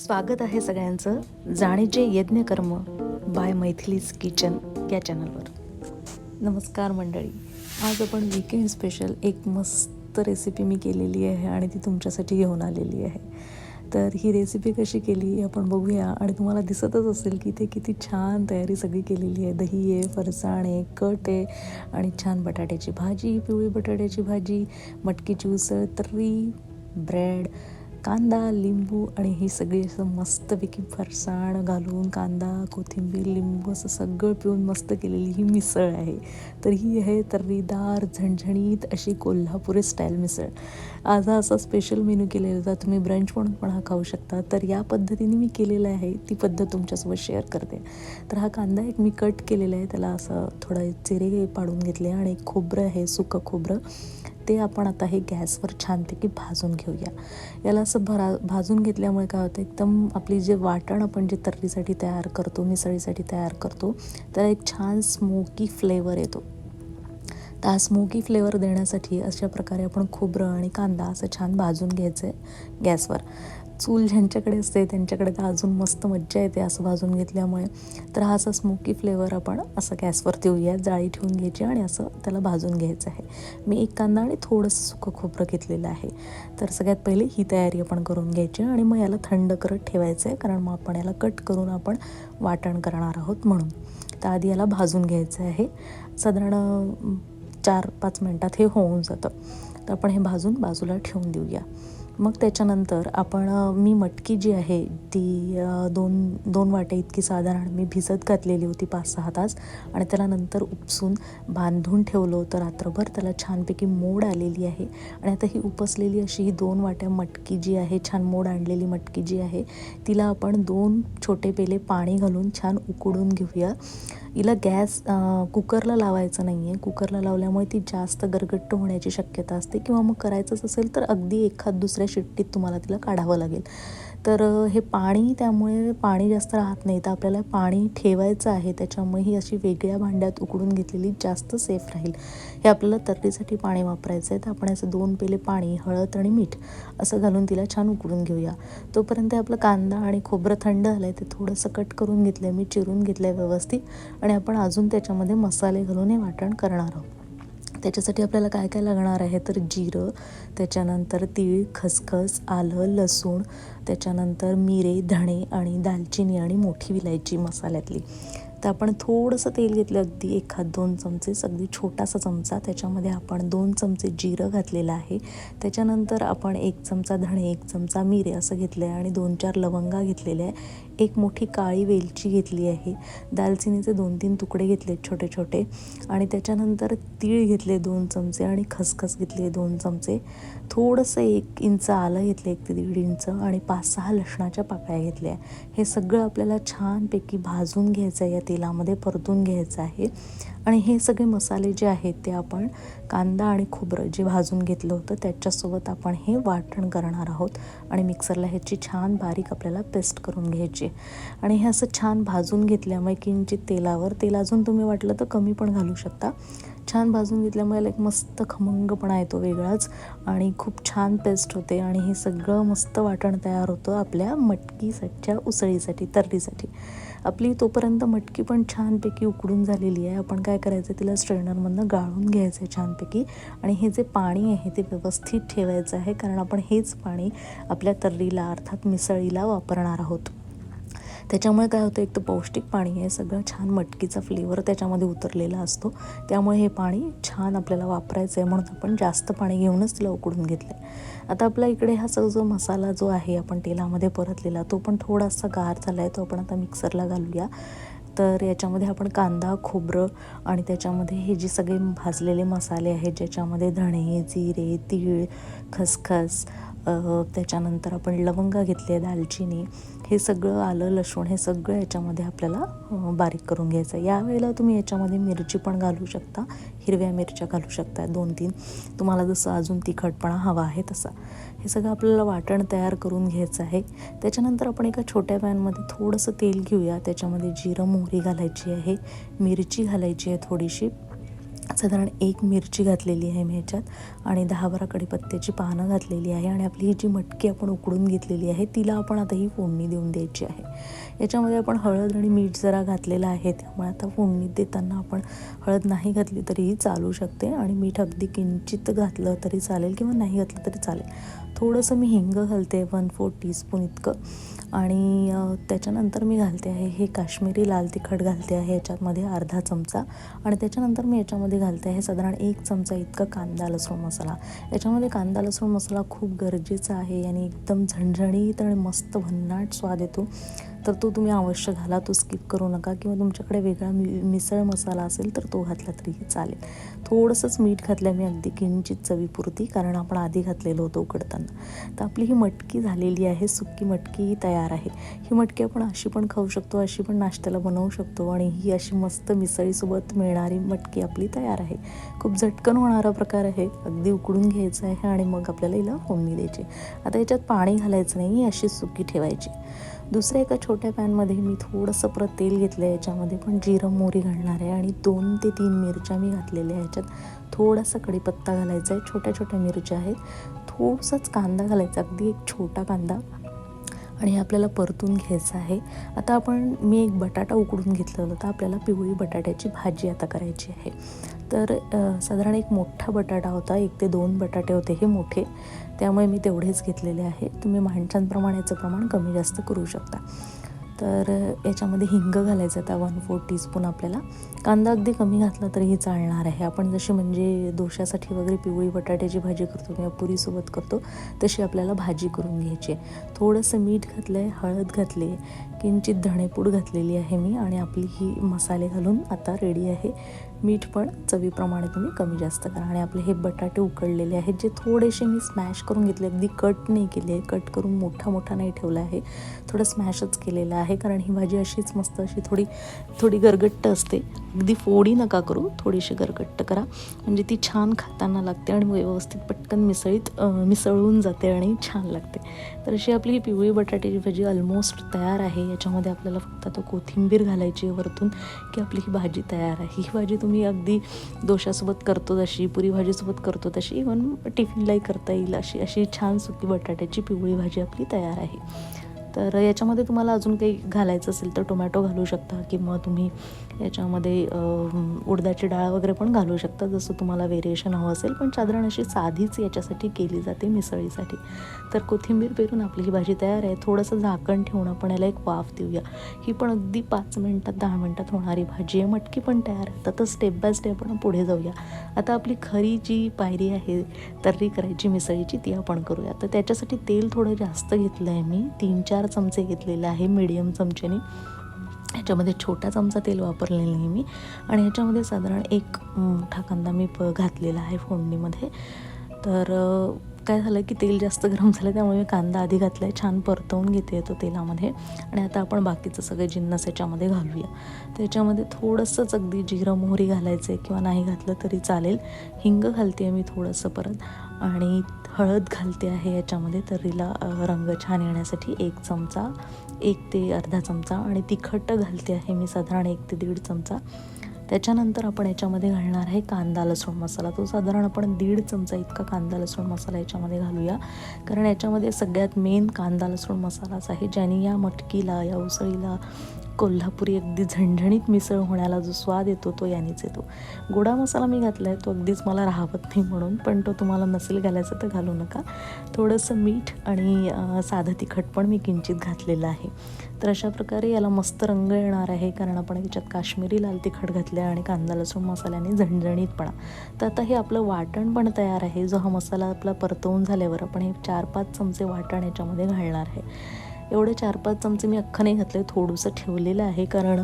स्वागत आहे सगळ्यांचं जाणीचे यज्ञकर्म बाय मैथिलीज किचन या चॅनलवर. नमस्कार मंडळी. आज आपण वीकेंड स्पेशल एक मस्त रेसिपी मी केलेली आहे आणि ती तुमच्यासाठी घेऊन आलेली आहे. तर ही रेसिपी कशी केली आपण बघूया आणि तुम्हाला दिसतच असेल की ते किती छान तयारी सगळी केलेली आहे. दही आहे फरसाण आहे कट आहे आणि छान बटाट्याची भाजी पिवळी बटाट्याची भाजी मटकीची उसळ तर्री ब्रेड कांदा लिंबू आणि हे सगळी असं मस्तपैकी फरसाण घालून कांदा कोथिंबीर लिंबू असं सगळं पिऊन मस्त केलेली ही मिसळ आहे. तर ही आहे तर्रीदार झणझणीत अशी कोल्हापुरी स्टाईल मिसळ. आज हा असा स्पेशल मेनू केलेला होता तुम्ही ब्रंच म्हणून पण हा खाऊ शकता. तर या पद्धतीने मी केलेलं आहे ती पद्धत तुमच्यासोबत शेअर करते. तर हा कांदा एक मी कट केलेला आहे त्याला असं थोडं चिरे पाडून घेतले आणि एक खोबरं आहे सुकं खोबरं. ते आपण आता हे गॅसवर छानपैकी भाजून घेऊया. याला असं भरा भाजून घेतल्यामुळे काय होतं एकदम आपली जे वाटण आपण जे तर्रीसाठी तयार करतो मिसळीसाठी तयार करतो त्याला एक छान स्मोकी फ्लेवर येतो. तर हा स्मोकी फ्लेवर देण्यासाठी अशा प्रकारे आपण खोबरं आणि कांदा असं छान भाजून घ्यायचं आहे गॅसवर. चूल ज्यांच्याकडे असते त्यांच्याकडे तर अजून मस्त मज्जा येते असं भाजून घेतल्यामुळे. तर हा असा स्मोकी फ्लेवर आपण असं गॅसवर देऊया जाळी ठेवून घ्यायची आणि असं त्याला भाजून घ्यायचं आहे. मी एक कांदा आणि थोडंसं सुकं खोबरं घेतलेलं आहे. तर सगळ्यात पहिले ही तयारी आपण करून घ्यायची आणि मग याला थंड करत ठेवायचं आहे कारण मग आपण याला कट करून आपण वाटण करणार आहोत म्हणून. तर आधी याला भाजून घ्यायचं आहे. साधारण चार पाच मिनटात हे होऊन जातं. तर आपण हे भाजून बाजूला ठेवून देऊया. मग त्याच्यानंतर आपण मी मटकी जी आहे ती दोन दोन वाटे इतकी साधारण मी भिजत घातलेली होती पाच सहा तास आणि त्याला नंतर उपसून बांधून ठेवलं होतं रात्रभर. त्याला छानपैकी मोड आलेली आहे आणि आता ही उपसलेली अशी ही दोन वाट्या मटकी जी आहे छान मोड आणलेली मटकी जी आहे तिला आपण दोन छोटे पेले पाणी घालून छान उकडून घेऊया. हिला गॅस कुकरला लावायचं नाही आहे कुकरला लावल्यामुळे ती जास्त गरगट्ट होण्याची शक्यता असते किंवा मग करायचंच असेल तर अगदी एखाद दुसऱ्या शिट्टीत तुम्हाला तिला काढावं लागेल. तर हे पाणी त्यामुळे पाणी जास्त राहत नाही. तर आपल्याला पाणी ठेवायचं आहे. त्याच्यामुळे ही अशी वेगळ्या भांड्यात उकडून घेतलेली जास्त सेफ राहील. हे आपल्याला तर्रीसाठी पाणी वापरायचं आहे तर आपण असं दोन पेले पाणी हळद आणि मीठ असं घालून तिला छान उकडून घेऊया. तोपर्यंत आपलं कांदा आणि खोबरं थंड झालं आहे ते थोडंसं कट करून घेतलं आहे मी चिरून घेतलं आहे व्यवस्थित. आणि आपण अजून त्याच्यामध्ये मसाले घालून हे वाटण करणार आहोत. त्याच्यासाठी आपल्याला काय काय लागणार आहे? तर जिरं त्याच्यानंतर तीळ खसखस आलं लसूण त्याच्यानंतर मिरे धणे आणि दालचिनी आणि मोठी विलायची मसाल्यातली. तर आपण थोडंसं तेल घेतलं अगदी एखाद दोन चमचे अगदी छोटासा चमचा. त्याच्यामध्ये आपण दोन चमचे जिरं घातलेलं आहे. त्याच्यानंतर आपण एक चमचा धणे एक चमचा मिरे असं घेतलं आहे आणि दोन चार लवंगा घेतलेल्या आहे. एक मोठी काळी वेलची घेतली आहे. दालचिनीचे दोन तीन तुकडे घेतले छोटे छोटे. आणि त्याच्यानंतर तीळ घेतले दोन चमचे आणि खसखस घेतले दोन चमचे. थोडंसं एक इंच आलं घेतलं एक ते दीड इंच आणि पाच सहा लसणाच्या पाकळ्या घेतल्या. हे सगळं आपल्याला छानपैकी भाजून घ्यायचं आहे या तेलामध्ये परतून घ्यायचं आहे. आणि हे सगळे मसाले जे आहेत ते आपण कांदा आणि खोबरं जे भाजून घेतलं होतं त्याच्यासोबत आपण हे वाटण करणार आहोत. आणि मिक्सरला ह्याची छान बारीक आपल्याला पेस्ट करून घ्यायची आणि हे असं छान भाजून घेतल्यामुळे किंचित तेलावर तेल अजून तुम्ही वाटलं तर कमी पण घालू शकता. छान भाजून घेतल्यामुळे एक मस्त खमंगपणा येतो वेगळाच. आणि खूप छान पेस्ट होते आणि हे सगळं मस्त वाटण तयार होतं आपल्या मटकीसाठीच्या उसळीसाठी तर्रीसाठी. आपली तोपर्यंत मटकी पण छानपैकी उकडून झालेली आहे. आपण काय करायचं तिला स्ट्रेनरमधनं गाळून घ्यायचं आहे छानपैकी. आणि हे जे पाणी आहे ते व्यवस्थित ठेवायचं आहे कारण आपण हेच पाणी आपल्या तर्रीला अर्थात मिसळीला वापरणार आहोत. त्याच्यामुळे काय होतं एक तर पौष्टिक पाणी आहे सगळं छान मटकीचा फ्लेवर त्याच्यामध्ये उतरलेला असतो. त्यामुळे हे पाणी छान आपल्याला वापरायचं आहे म्हणून आपण जास्त पाणी घेऊनच तिला उकडून घेतलं आहे आता आपल्या इकडे हा सगळा जो मसाला जो आहे आपण तेलामध्ये परतलेला तो पण थोडासा गार झाला आहे तो आपण आता मिक्सरला घालूया. तर याच्यामध्ये आपण कांदा खोबरं आणि त्याच्यामध्ये हे जे सगळे भाजलेले मसाले आहेत ज्याच्यामध्ये धणे जिरे तीळ खसखस त्याच्यानंतर आपण लवंगा घेतले दालचिनी हे सगळं आलं लसूण हे सगळं याच्यामध्ये आपल्याला बारीक करून घ्यायचं आहे. यावेळेला तुम्ही याच्यामध्ये मिरची पण घालू शकता हिरव्या मिरच्या घालू शकता दोन तीन तुम्हाला जसं अजून तिखटपणा हवा आहे तसा. हे सगळं आपल्याला वाटण तयार करून घ्यायचं आहे. त्याच्यानंतर आपण एका छोट्या पॅनमध्ये थोडंसं तेल घेऊया. त्याच्यामध्ये जिरं मोहरी घालायची आहे. मिरची घालायची आहे थोडीशी. साधारण एक मिरची घातलेली आहे मी ह्याच्यात आणि दहा बारा कडीपत्त्याची पानं घातलेली आहे आणि आपली ही जी मटकी आपण उकडून घेतलेली आहे तिला आपण आता ही फोडणी देऊन द्यायची आहे. याच्यामध्ये आपण हळद आणि मीठ जरा घातलेलं आहे त्यामुळे आता फोडणी देताना आपण हळद नाही घातली तरीही चालू शकते आणि मीठ अगदी किंचित घातलं तरी चालेल किंवा नाही घातलं तरी चालेल. थोडंसं मी हिंग घालते वन फोर टीस्पून इतकं. आणि त्याच्यानंतर मी घालते आहे हे काश्मीरी लाल तिखट घालते आहे याच्यामध्ये अर्धा चमचा आणि त्याच्यानंतर मी याच्यामध्ये घालते आहे साधारण एक चमचा इतका कांदा लसूण मसाला. याच्यामध्ये कांदा लसूण मसाला खूप गरजेचा आहे आणि एकदम झणझणीत आणि मस्त भन्नाट स्वाद येतो. तर तो तुम्ही अवश्य घाला तो स्किप करू नका. किंवा तुमच्याकडे वेगळा मि मिसळ मसाला असेल तर तो घातला तरीही चालेल. थोडंसंच मीठ घातलं मी अगदी किंचित चवीपुरती कारण आपण आधी घातलेलं होतं उकडताना. तर आपली ही मटकी झालेली आहे सुक्की मटकी ही तयार आहे. ही मटकी आपण अशी पण खाऊ शकतो अशी पण नाश्त्याला बनवू शकतो आणि ही अशी मस्त मिसळीसोबत मिळणारी मटकी आपली तयार आहे. खूप झटकन होणारा प्रकार आहे अगदी उकडून घ्यायचं आहे आणि मग आपल्याला हिला फोडणी द्यायची आता याच्यात पाणी घालायचं नाही अशी सुकी ठेवायची दुसऱ्या एका छोट्या पॅनमध्ये मी थोडंसं परत तेल घेतलं आहे याच्यामध्ये पण जिरं मोरी घालणार आहे. आणि दोन ते तीन मिरच्या मी घातलेल्या आहे याच्यात थोडासा कढीपत्ता घालायचा आहे. छोट्या छोट्या मिरच्या आहेत. थोडासाच कांदा घालायचा. अगदी एक छोटा कांदा. आणि हे आपल्याला परतून घ्यायचं आहे. आता आपण मी एक बटाटा उकडून घेतलेला तर आपल्याला पिवळी बटाट्याची भाजी आता करायची आहे. तर साधारण एक मोठा बटाटा होता एक ते दोन बटाटे होते हे मोठे. त्यामुळे मी तेवढेच घेतलेले आहे. तुम्ही माणसांप्रमाणे याचं प्रमाण कमी जास्त करू शकता. तर याच्यामध्ये हिंग घालायचं त्या वन फोर टीस्पून आपल्याला. कांदा अगदी कमी घातला तरीही चालणार आहे. आपण जशी म्हणजे दोशासाठी वगैरे पिवळी बटाट्याची भाजी करतो किंवा पुरीसोबत करतो तशी आपल्याला भाजी करून घ्यायची आहे. थोडंसं मीठ घातलं आहे हळद घातली आहे किंचित धणेपूड घातलेली आहे मी आणि आपली ही मसाले घालून आता रेडी आहे. मीठ पण चवीप्रमाणे तुम्ही कमी जास्त करा. आणि आपले हे बटाटे उकडलेले आहेत जे थोडेसे मी स्मॅश करून घेतले अगदी कट नाही केले कट करून मोठा मोठा नाही ठेवला आहे. थोडं स्मॅशच केलेलं आहे. कारण ही भाजी अशीच मस्त अशी थोडी थोडी गरगट्ट असते. अगदी फोडी नका करू थोडीशी गरगट्ट करा. म्हणजे ती छान खाताना लागते आणि व्यवस्थित पटकन मिसळीत मिसळून जाते आणि छान लागते. तर अशी आपली ही पिवळी बटाट्याची भाजी ऑलमोस्ट तयार आहे. याच्यामध्ये आपल्याला फक्त आता कोथिंबीर घालायची आहे वरतून की आपली ही भाजी तयार आहे. ही भाजी तुम्ही अगदी दोशासोबत करतो तशी पुरी भाजीसोबत करतो तशी इवन टिफिनलाही करता येईल अशी अशी छान सुकी बटाट्याची पिवळी भाजी आपली तयार आहे. तर याच्यामध्ये तुम्हाला अजून काही घालायचं असेल तर टोमॅटो घालू शकता किंवा तुम्ही याच्यामध्ये उडदाची डाळ वगैरे पण घालू शकता जसं तुम्हाला व्हेरिएशन हवं असेल. पण साधारण अशी साधीच याच्यासाठी केली जाते मिसळीसाठी. तर कोथिंबीर पेरून आपली ही भाजी तयार आहे. थोडंसं झाकण ठेवून आपण याला एक वाफ देऊया. ही पण अगदी पाच मिनटात दहा मिनटात होणारी भाजी आहे. मटकी पण तयार आहे. तर स्टेप बाय स्टेप आपण पुढे जाऊया. आता आपली खरी जी पायरी आहे तर्री करायची मिसळीची ती आपण करूया. तर त्याच्यासाठी तेल थोडं जास्त घेतलं आहे मी. तीन चार चमचे घेतलेले आहे मीडियम चमचेने ह्याच्यामध्ये छोटा चमचा तेल वापरलेलं नाही मी. आणि ह्याच्यामध्ये साधारण एक मोठा कांदा मी प घातलेला आहे फोडणीमध्ये. तर काय झालं की तेल जास्त गरम झालं त्यामुळे मी कांदा आधी घातला आहे छान परतवून घेते तो तेलामध्ये. आणि आता आपण बाकीचं सगळे जिन्नस याच्यामध्ये घालूया. तर याच्यामध्ये थोडंसंच अगदी जिरं मोहरी घालायचं आहे किंवा नाही घातलं तरी चालेल. हिंग घालते आहे मी थोडंसं परत. आणि हळद घालते आहे याच्यामध्ये तर्रीला अ, रंग छान येण्यासाठी एक चमचा एक ते अर्धा चमचा आणि तिखट घालते आहे मी साधारण एक ते दीड चमचा. त्याच्यानंतर आपण याच्यामध्ये घालणार आहे कांदा लसूण मसाला. तो साधारण आपण दीड चमचा इतका कांदा लसूण मसाला याच्यामध्ये घालूया. कारण याच्यामध्ये सगळ्यात मेन कांदा लसूण मसालाच आहे ज्याने या मटकीला या उसळीला कोल्हापुरी अगदी झणझणीत मिसळ होण्याला जो स्वाद येतो तो यानेच येतो. गोडा मसाला मी घातला आहे तो अगदीच मला राहावत नाही म्हणून पण तो तुम्हाला नसेल घालायचा तर घालू नका. थोडंसं मीठ आणि साधं तिखट पण मी किंचित घातलेलं आहे. तर अशा प्रकारे याला मस्त रंग येणार आहे कारण आपण याच्यात काश्मीरी लाल तिखट घातलं आहे आणि कांदा लसूण मसाल्याने झणझणीतपणा. तर आता हे आपलं वाटण पण तयार आहे जो हा मसाला आपला परतवून झाल्यावर आपण हे चार पाच चमचे वाटण याच्यामध्ये घालणार आहे. एवढे चार पाच चमचे मी अख्खा नाही घातले थोडंसं ठेवलेलं आहे कारण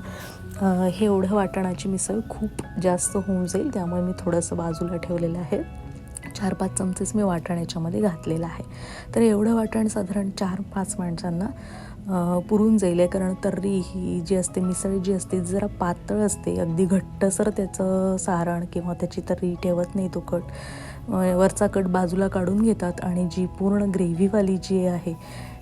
हे एवढं वाटणाची मिसळ खूप जास्त होऊन जाईल त्यामुळे मी थोडंसं बाजूला ठेवलेलं आहे. चार पाच चमचेच मी वाटण याच्यामध्ये घातलेलं आहे. तर एवढं वाटण साधारण चार पाच माणसांना पुरून जाईल आहे कारण तर्री ही जी असते मिसळ जी असते जरा पातळ असते अगदी घट्टसर त्याचं सारण किंवा त्याची तर्री ठेवत नाही तो कट. वरचा कट बाजूला काढून घेतात आणि जी पूर्ण ग्रेव्हीवाली जी आहे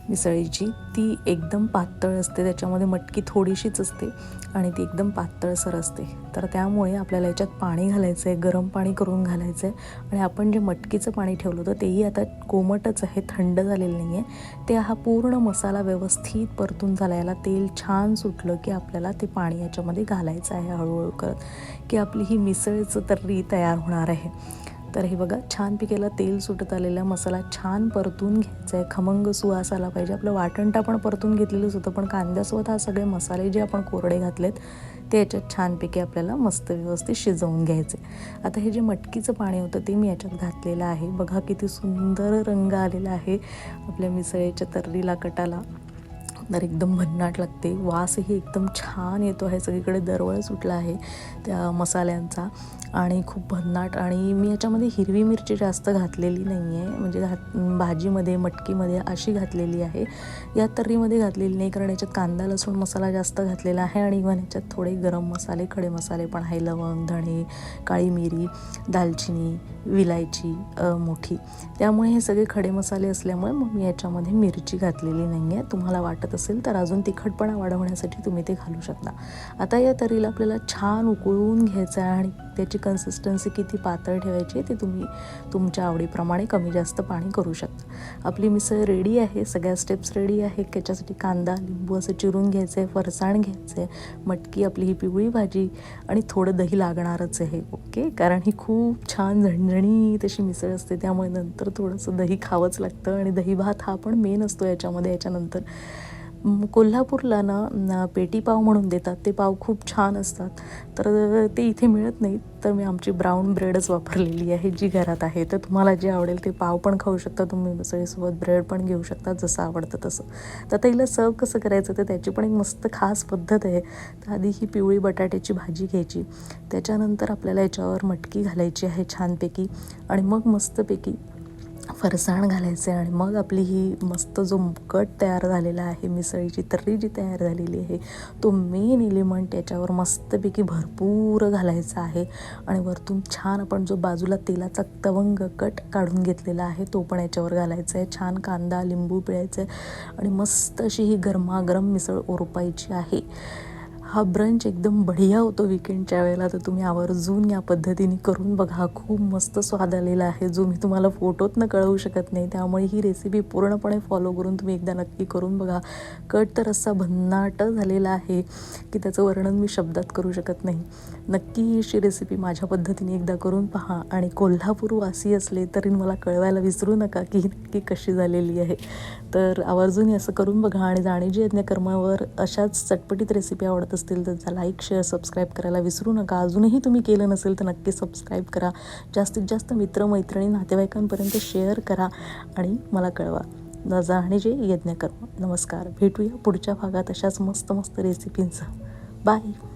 मिसळीची. ती एकदम पातळ असते त्याच्यामध्ये मटकी थोडीशीच असते आणि ती एकदम पातळसर असते. तर त्यामुळे आपल्याला याच्यात पाणी घालायचं आहे गरम पाणी करून घालायचं आहे आणि आपण जे मटकीचं पाणी ठेवलं होतं तेही आता कोमटच आहे थंड झालेलं नाही आहे ते हा पूर्ण मसाला व्यवस्थित परतून झाला. याला तेल छान सुटलं की आपल्याला ते पाणी याच्यामध्ये घालायचं आहे हळूहळू करत की आपली ही मिसळीचं तर्री तयार होणार आहे. तर हे बघा छान पिकेला तेल सुटत आलेला मसाला छान परतून घ्यायचा आहे. खमंग सुवास आला पाहिजे. आपलं वाटणटा पण परतून घेतलेलंच होतं पण कांद्यासोबत हा सगळे मसाले जे आपण कोरडे घातलेत ते याच्यात छानपैकी आपल्याला मस्त व्यवस्थित शिजवून घ्यायचे. आता हे जे मटकीचं पाणी होतं ते मी याच्यात घातलेलं आहे. बघा किती सुंदर रंग आलेला आहे. आपल्या मिसळीच्या तर्रीला कटाला. तर एकदम भन्नाट लागते. वासही एकदम छान येतो आहे. सगळीकडे दरवळ सुटला आहे त्या मसाल्यांचा आणि खूप भन्नाट. आणि मी याच्यामध्ये हिरवी मिरची जास्त घातलेली नाही आहे म्हणजे घात भाजीमध्ये मटकीमध्ये अशी घातलेली आहे. या तर्रीमध्ये घातलेली नाही कारण याच्यात कांदा लसूण मसाला जास्त घातलेला आहे आणि इव्हन याच्यात थोडे गरम मसाले खडे मसाले पण आहे. लवंग धणे काळी मिरी दालचिनी विलायची मोठी. त्यामुळे हे सगळे खडे मसाले असल्यामुळे मग मी याच्यामध्ये मिरची घातलेली नाही आहे तुम्हाला वाटत असेल तर अजून तिखटपणा वाढवण्यासाठी तुम्ही ते घालू शकता. आता या तरीला आपल्याला छान उकळून घ्यायचं आहे आणि त्याची कन्सिस्टन्सी किती पातळ ठेवायची आहे ते तुम्ही तुमच्या आवडीप्रमाणे कमी जास्त पाणी करू शकता. आपली मिसळ रेडी आहे सगळ्या स्टेप्स रेडी आहे त्याच्यासाठी कांदा लिंबू असं चिरून घ्यायचं आहे फरसाण घ्यायचं आहे मटकी आपली ही पिवळी भाजी आणि थोडं दही लागणारच आहे ओके? कारण ही खूप छान झणझणीत अशी मिसळ असते त्यामुळे नंतर थोडंसं दही खावंच लागतं आणि दही भात हा पण मेन असतो याच्यामध्ये. याच्यानंतर कोल्हापूरला ना पेटी पाव म्हणून देतात. ते पाव खूप छान असतात. तर ते इथे मिळत नाहीत. तर मी आमची ब्राऊन ब्रेडच वापरलेली आहे जी घरात आहे. तर तुम्हाला जे आवडेल ते पाव पण खाऊ शकता. तुम्ही मिसळीसोबत ब्रेड पण घेऊ शकता जसं आवडतं तसं. तर त्याला सर्व कसं करायचं? तर त्याची पण एक मस्त खास पद्धत आहे. तर आधी ही पिवळी बटाट्याची भाजी घ्यायची. त्याच्यानंतर आपल्याला याच्यावर मटकी घालायची आहे छानपैकी. आणि मग मस्तपैकी फरसाण घालायचं आहे आणि मग आपली ही मस्त जो कट तयार झालेला आहे मिसळीची तर्री जी तयार झालेली आहे तो मेन एलिमेंट याच्यावर मस्तपैकी भरपूर घालायचा आहे. आणि वरतून छान आपण जो बाजूला तेलाचा तवंग कट काढून घेतलेला आहे तो पण याच्यावर घालायचा आहे. छान कांदा लिंबू पिळायचं आहे आणि मस्त अशी ही गरमागरम मिसळ ओरपायची आहे. हा ब्रंच एकदम बढिया होतो विकेंडच्या वेळेला. तर तुम्ही आवर्जून या पद्धतीने करून बघा. खूप मस्त स्वाद आलेला आहे. जो मी तुम्हाला फोटोतनं कळवू शकत नाही त्यामुळे ही रेसिपी पूर्णपणे फॉलो करून तुम्ही एकदा नक्की करून बघा. कट तर असा भन्नाट झालेला आहे की त्याचं वर्णन मी शब्दात करू शकत नाही. नक्की ही अशी रेसिपी माझ्या पद्धतीने एकदा करून पहा. आणि कोल्हापूरवासी असले तरी मला कळवायला विसरू नका की ही नक्की कशी झालेली आहे. तर आवर्जून असं करून बघा आणि जाणीजी यज्ञकर्मावर अशाच चटपटीत रेसिपी आवडत असतील तर लाईक शेअर सबस्क्राईब करायला विसरू नका. अजूनही तुम्ही केलं नसेल तर नक्की सबस्क्राईब करा. जास्तीत जास्त मित्रमैत्रिणी नातेवाईकांपर्यंत शेअर करा आणि मला कळवा. न जाणीजे यज्ञकर्म. नमस्कार. भेटूया पुढच्या भागात अशाच मस्त मस्त रेसिपींचं बाय